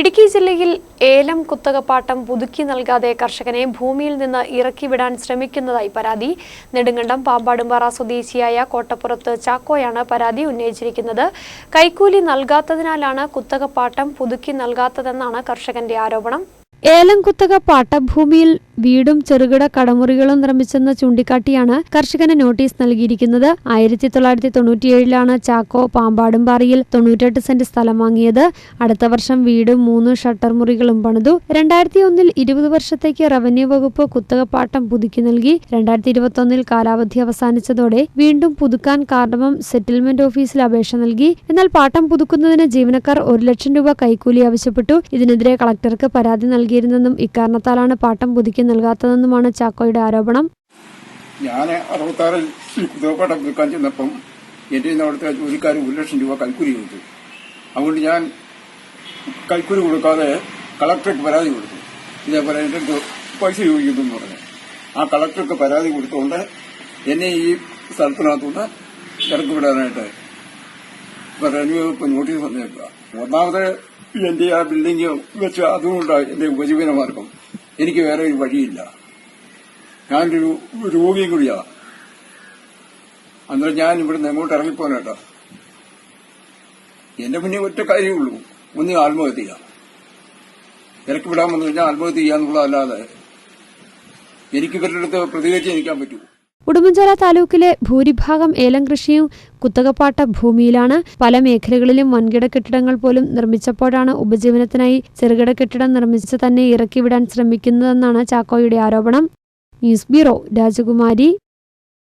ഇടുക്കി ജില്ലയിൽ ഏലം കുത്തകപ്പാട്ടം പുതുക്കി നൽകാതെ കർഷകനെ ഭൂമിയിൽ നിന്ന് ഇറക്കി വിടാൻ ശ്രമിക്കുന്നതായി പരാതി. നെടുങ്കണ്ടം പാമ്പാടുംപാറ സ്വദേശിയായ കോട്ടപ്പുറത്ത് ചാക്കോയാണ് പരാതി ഉന്നയിച്ചിരിക്കുന്നത്. കൈക്കൂലി നൽകാത്തതിനാലാണ് കുത്തകപ്പാട്ടം പുതുക്കി നൽകാത്തതെന്നാണ് കർഷകന്റെ ആരോപണം. ഏലം കുത്തക പാട്ടഭൂമിയിൽ വീടും ചെറുകിട കടമുറികളും നിർമ്മിച്ചെന്ന് ചൂണ്ടിക്കാട്ടിയാണ് കർഷകന് നോട്ടീസ് നൽകിയിരിക്കുന്നത്. ആയിരത്തി തൊള്ളായിരത്തി തൊണ്ണൂറ്റിയേഴിലാണ് ചാക്കോ പാമ്പാടുംപാറയിൽ തൊണ്ണൂറ്റെട്ട് സെന്റ് സ്ഥലം വാങ്ങിയത്. അടുത്ത വർഷം വീടും മൂന്ന് ഷട്ടർ മുറികളും പണിതു. രണ്ടായിരത്തി ഒന്നിൽ ഇരുപത് വർഷത്തേക്ക് റവന്യൂ വകുപ്പ് കുത്തകപ്പാട്ടം പുതുക്കി നൽകി. രണ്ടായിരത്തി ഇരുപത്തൊന്നിൽ കാലാവധി അവസാനിച്ചതോടെ വീണ്ടും പുതുക്കാൻ കാർഡമം സെറ്റിൽമെന്റ് ഓഫീസിൽ അപേക്ഷ നൽകി. എന്നാൽ പാട്ടം പുതുക്കുന്നതിന് ജീവനക്കാർ ഒരു ലക്ഷം രൂപ കൈക്കൂലി ആവശ്യപ്പെട്ടു. ഇതിനെതിരെ കളക്ടർക്ക് പരാതി നൽകിയിരുന്നെന്നും ഇക്കാരണത്താലാണ് പാട്ടം പുതുക്കി നൽകാത്തതെന്നുമാണ് ചാക്കോയുടെ ആരോപണം. ഞാൻ അറുപത്താറിൽ കുതിരപ്പാട്ടം വിൽക്കാൻ ചെന്നപ്പം എന്റെ അവിടുത്തെ ജോലിക്കാർ ഒരു ലക്ഷം രൂപ കൈക്കൂലി കൊടുത്തു. അതുകൊണ്ട് ഞാൻ കൈക്കൂലി കൊടുക്കാതെ കളക്ടർക്ക് പരാതി കൊടുത്തു. ഇതേപോലെ അടുത്ത് പൈസ ചോദിക്കുന്നു പറഞ്ഞു. ആ കളക്ടർക്ക് പരാതി കൊടുത്തുകൊണ്ട് എന്നെ ഈ സ്ഥലത്തിനകത്തുനിന്ന് ഇറക്കി വിടാനായിട്ട് റവന്യൂ നോട്ടീസ് വന്നേക്കുക. ഒന്നാമത് എന്റെ ആ ബിൽഡിംഗ് വെച്ച് അതുകൊണ്ടാണ് എന്റെ ഉപജീവന മാർഗം എനിക്ക് വേറെ ഒരു വഴിയില്ല. ഞാനൊരു രോഗിയും കൂടിയാ. അന്നേരം ഞാൻ ഇവിടുന്ന് എങ്ങോട്ട് ഇറങ്ങിപ്പോനേട്ടാ എന്റെ മുന്നേ ഒറ്റ കാര്യമുള്ളൂ ഒന്ന് ആത്മഹത്യ ചെയ്യാം. ഇറക്കി വിടാമെന്ന് കഴിഞ്ഞാൽ ആത്മഹത്യ ചെയ്യാന്നുള്ളതല്ലാതെ എനിക്ക് ഇവരുടെ അടുത്ത് പ്രതികരിച്ച് നിൽക്കാൻ പറ്റൂ. ഉടുമ്പൻചോല താലൂക്കിലെ ഭൂരിഭാഗം ഏലം കൃഷിയും കുത്തകപ്പാട്ട ഭൂമിയിലാണ്. പല മേഖലകളിലും വൻകിട കെട്ടിടങ്ങൾ പോലും നിർമ്മിച്ചപ്പോഴാണ് ഉപജീവനത്തിനായി ചെറുകിട കെട്ടിടം നിർമ്മിച്ച് തന്നെ ഇറക്കിവിടാൻ ശ്രമിക്കുന്നതെന്നാണ് ചാക്കോയുടെ ആരോപണം. ന്യൂസ് ബ്യൂറോ രാജകുമാരി.